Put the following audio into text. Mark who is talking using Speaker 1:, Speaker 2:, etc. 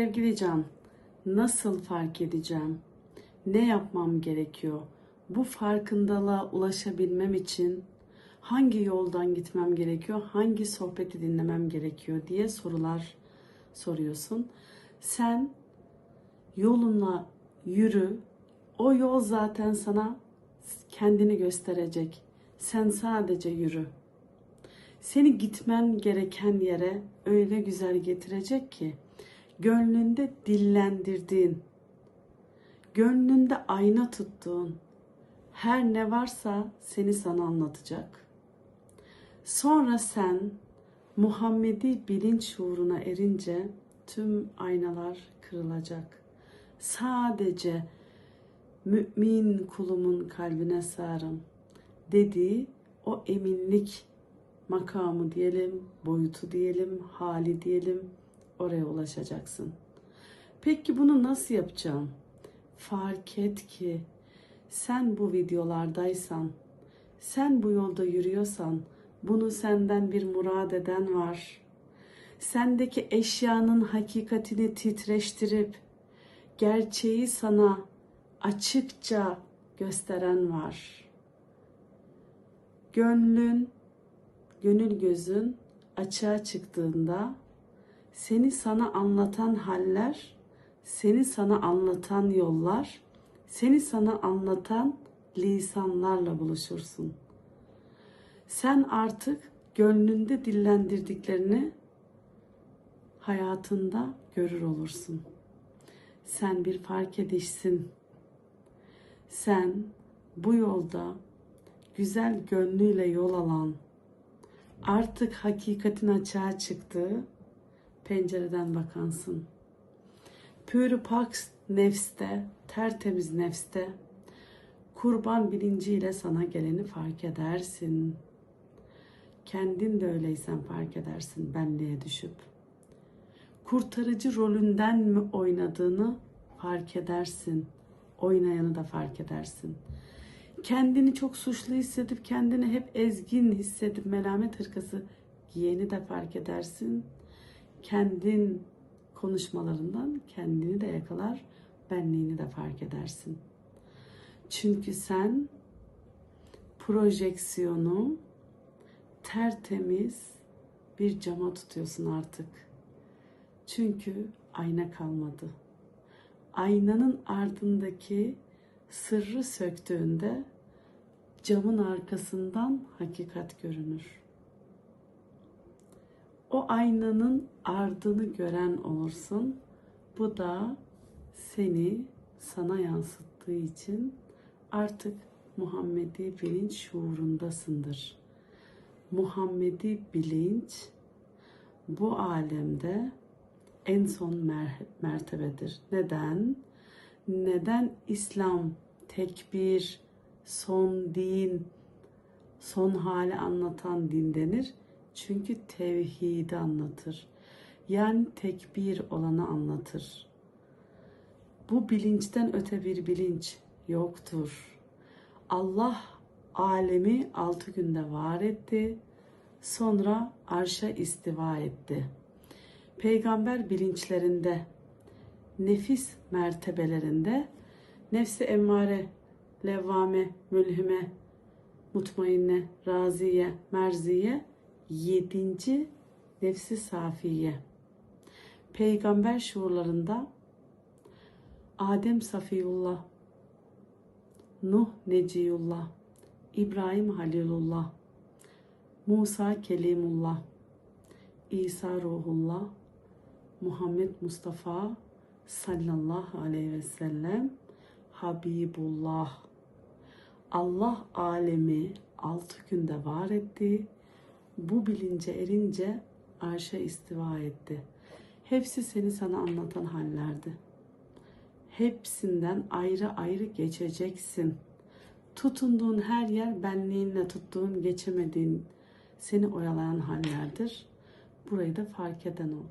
Speaker 1: yapacağım? Nasıl fark edeceğim? Ne yapmam gerekiyor? Bu farkındalığa ulaşabilmem için hangi yoldan gitmem gerekiyor? Hangi sohbeti dinlemem gerekiyor diye sorular soruyorsun. Sen yoluna yürü. O yol zaten sana kendini gösterecek. Sen sadece yürü. Seni gitmen gereken yere öyle güzel getirecek ki gönlünde dillendirdiğin, gönlünde ayna tuttuğun her ne varsa seni sana anlatacak. Sonra sen Muhammedi bilinç şuuruna erince tüm aynalar kırılacak. Sadece mümin kulumun kalbine sığarım dediği o eminlik makamı diyelim, boyutu diyelim, hali diyelim oraya ulaşacaksın. Peki bunu nasıl yapacağım? Fark et ki sen bu videolardaysan, sen bu yolda yürüyorsan bunu senden bir murad eden var. Sendeki eşyanın hakikatini titreştirip gerçeği sana açıkça gösteren var. Gönlün, gönül gözün açığa çıktığında seni sana anlatan haller, seni sana anlatan yollar, seni sana anlatan lisanlarla buluşursun. Sen artık gönlünde dillendirdiklerini hayatında görür olursun. Sen bir fark edişsin. Sen bu yolda güzel gönlüyle yol alan, artık hakikatin açığa çıktığı pencereden bakansın. Pür pak nefste, tertemiz nefste, kurban bilinciyle sana geleni fark edersin. Kendin de öyleysen fark edersin benliğe düşüp. Kurtarıcı rolünden mi oynadığını fark edersin. Oynayanı da fark edersin. Kendini çok suçlu hissedip kendini hep ezgin hissedip melamet hırkası giyeni de fark edersin. Kendin konuşmalarından kendini de yakalar, benliğini de fark edersin. Çünkü sen projeksiyonu tertemiz bir cama tutuyorsun artık. Çünkü ayna kalmadı. Aynanın ardındaki sırrı söktüğünde camın arkasından hakikat görünür. O aynanın ardını gören olursun. Bu da seni sana yansıttığı için artık Muhammedi bilinç şuurundasındır. Muhammedi bilinç bu alemde en son mer- mertebedir. Neden? Neden İslam tekbir, son din, son hali anlatan din denir? Çünkü tevhidi anlatır. Yani tekbir olanı anlatır. Bu bilinçten öte bir bilinç yoktur. Allah alemi altı günde var etti. Sonra arşa istiva etti. Peygamber bilinçlerinde, nefis mertebelerinde, nefsi emmare, levvame, mülhime, mutmainne, raziye, merziye, yedinci nefsi safiye. Peygamber şuurlarında Adem Safiyullah, Nuh Neciyullah, İbrahim Halilullah, Musa Kelimullah, İsa Ruhullah, Muhammed Mustafa sallallahu aleyhi ve sellem Habibullah. Allah alemi altı günde var etti. Bu bilince erince arşa istiva etti. Hepsi seni sana anlatan hallerdi. Hepsinden ayrı ayrı geçeceksin. Tutunduğun her yer benliğinle tuttuğun, geçemediğin, seni oyalayan hallerdir. Burayı da fark eden ol.